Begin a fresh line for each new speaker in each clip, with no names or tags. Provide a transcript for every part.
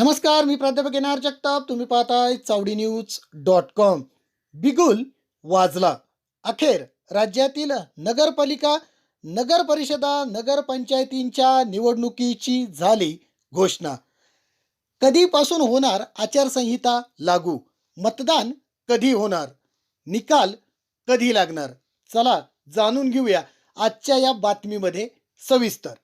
नमस्कार मी प्राध्यापक येणार जगताप. तुम्ही पाहताय चावडी न्यूज डॉट कॉम. बिगुल वाजला. अखेर राज्यातील नगरपालिका नगर परिषदा नगरपंचायतींच्या निवडणुकीची झाली घोषणा. कधीपासून होणार आचारसंहिता लागू? मतदान कधी होणार? निकाल कधी लागणार? चला जाणून घेऊया आजच्या या बातमीमध्ये सविस्तर.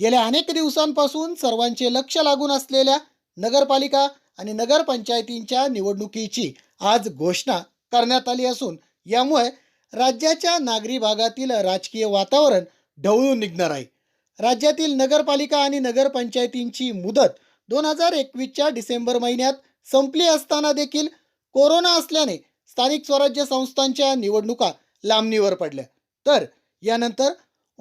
गेल्या अनेक दिवसांपासून सर्वांचे लक्ष लागून असलेल्या नगरपालिका आणि नगरपंचायतींच्या निवडणुकीची आज घोषणा करण्यात आली असून यामुळे राज्याच्या नागरी भागातील राजकीय वातावरण ढवळून निघणार आहे. राज्यातील नगरपालिका आणि नगरपंचायतींची मुदत दोन हजार एकवीसच्या डिसेंबर महिन्यात संपली असताना देखील कोरोना असल्याने स्थानिक स्वराज्य संस्थांच्या निवडणुका लांबणीवर पडल्या. तर यानंतर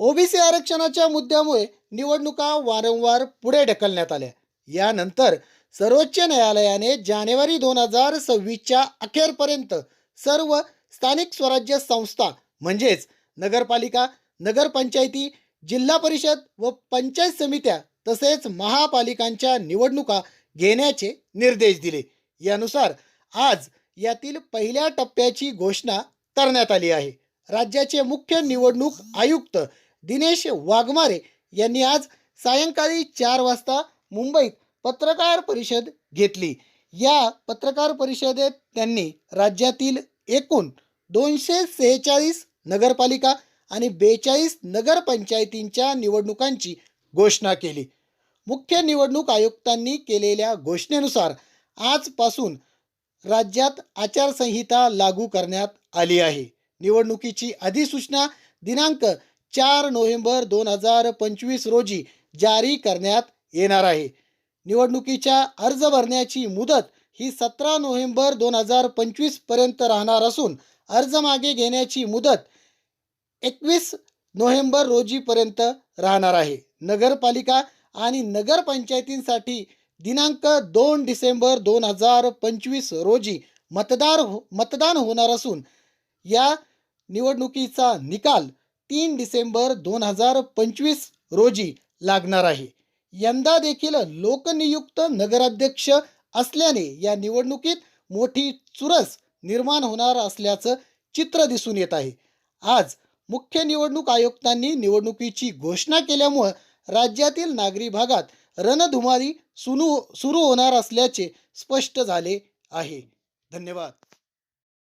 ओबीसी आरक्षणाच्या मुद्द्यामुळे निवडणुका वारंवार पुढे ढकलण्यात आल्या. यानंतर सर्वोच्च न्यायालयाने जानेवारी दोन हजार सव्वीसच्या अखेरपर्यंत सर्व स्थानिक स्वराज्य संस्था म्हणजेच नगरपालिका नगरपंचायती जिल्हा परिषद व पंचायत समित्या तसेच महापालिकांच्या निवडणुका घेण्याचे निर्देश दिले. यानुसार आज यातील पहिल्या टप्प्याची घोषणा करण्यात आली आहे. राज्याचे मुख्य निवडणूक आयुक्त दिनेश वाघमारे यांनी आज सायंकाळी चार वाजता मुंबईत पत्रकार परिषद घेतली. या पत्रकार परिषदेत त्यांनी राज्यातील एकूण दोनशे सेहेचाळीस नगरपालिका आणि बेचाळीस नगरपंचायतींच्या निवडणुकांची घोषणा केली. मुख्य निवडणूक आयुक्तांनी केलेल्या घोषणेनुसार आजपासून राज्यात आचारसंहिता लागू करण्यात आली आहे. निवडणुकीची अधिसूचना दिनांक चार नोव्हेंबर दोन हजार पंचवीस रोजी जारी करण्यात येणार आहे. निवडणुकीच्या अर्ज भरण्याची मुदत ही सतरा नोव्हेंबर दोन हजार पंचवीसपर्यंत राहणार असून अर्ज मागे घेण्याची मुदत एकवीस नोव्हेंबर रोजीपर्यंत राहणार आहे. नगरपालिका आणि नगरपंचायतींसाठी दिनांक दोन डिसेंबर दोन हजार पंचवीस रोजी मतदार हो मतदान होणार असून या निवडणुकीचा निकाल तीन डिसेंबर दोन हजार पंचवीस रोजी लागणार आहे. यंदा देखील लोकनियुक्त नगराध्यक्ष असल्याने या निवडणुकीत मोठी चुरस निर्माण होणार असल्याचं चित्र दिसून येत आहे. आज मुख्य निवडणूक आयुक्तांनी निवडणुकीची घोषणा केल्यामुळं राज्यातील नागरी भागात रणधुमारी सुरू सुरू होणार असल्याचे स्पष्ट झाले आहे. धन्यवाद.